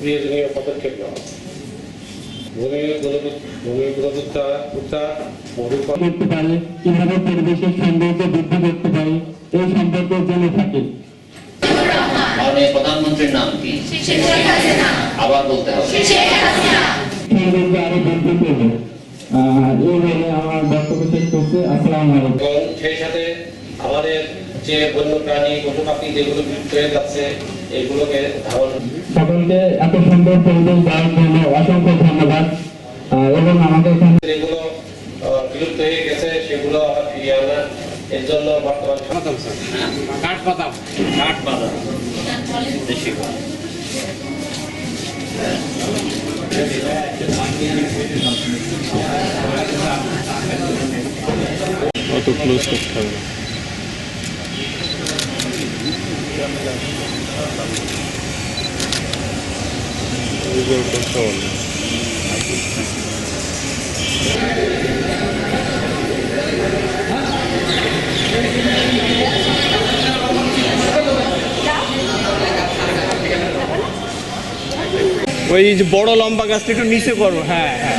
প্রয়োজনীয় পদক্ষেপ নেওয়া। ভূমি ভূমি পুনরুদ্ধার উদ্ধার মরুকরণ করতে পারে কীভাবে পরিবেশের সৌন্দর্য বৃদ্ধি করতে পারে এই সম্পর্কে জেনে থাকি মাননীয় প্রধানমন্ত্রীর নাম কি? আবার বলতে হবে। আরও বৃদ্ধি করবে। আহ, এই বলে আমার বক্তব্য শেষ করছি। আসসালামু আলাইকুম। সেই সাথে আমাদের যে বন্য প্রাণী পশু পাখি যেগুলো বিলুপ্ত হয়ে যাচ্ছে এগুলোকে ধারণ সকলকে এত সুন্দর পরিবেশ দেওয়ার জন্য অসংখ্য ধন্যবাদ। এবং আমাদের এখানে যেগুলো বিলুপ্ত হয়ে গেছে সেগুলো আবার ফিরিয়ে আনা এর জন্য বর্তমান কাঠ বাদাম। কাঠ বাদাম। দেশি অত ক্লোজ করতে হবে ওই যে বড় লম্বা গাছটা একটু নিচে করো হ্যাঁ হ্যাঁ।